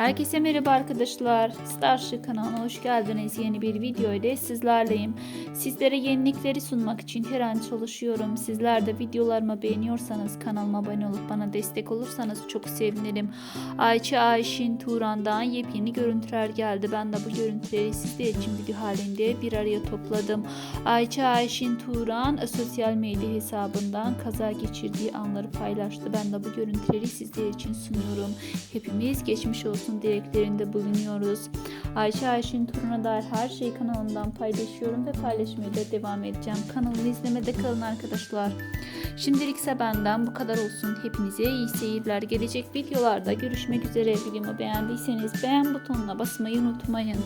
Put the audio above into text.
Herkese merhaba arkadaşlar. Starship kanalına hoş geldiniz. Yeni bir video ile sizlerleyim. Sizlere yenilikleri sunmak için her an çalışıyorum. Sizler de videolarımı beğeniyorsanız kanalıma abone olup bana destek olursanız çok sevinirim. Ayça Ayşin Turan'dan yepyeni görüntüler geldi. Ben de bu görüntüleri sizler için video halinde bir araya topladım. Ayça Ayşin Turan sosyal medya hesabından kaza geçirdiği anları paylaştı. Ben de bu görüntüleri sizler için sunuyorum. Hepimiz geçmiş olsun dileklerinde bulunuyoruz. Ayşe Ayşin Turan'a dair her şeyi kanalımdan paylaşıyorum ve paylaşmaya da devam edeceğim. Kanalımı izlemede kalın arkadaşlar. Şimdilik ise benden bu kadar olsun. Hepinize iyi seyirler. Gelecek videolarda görüşmek üzere. Videomu beğendiyseniz beğen butonuna basmayı unutmayın.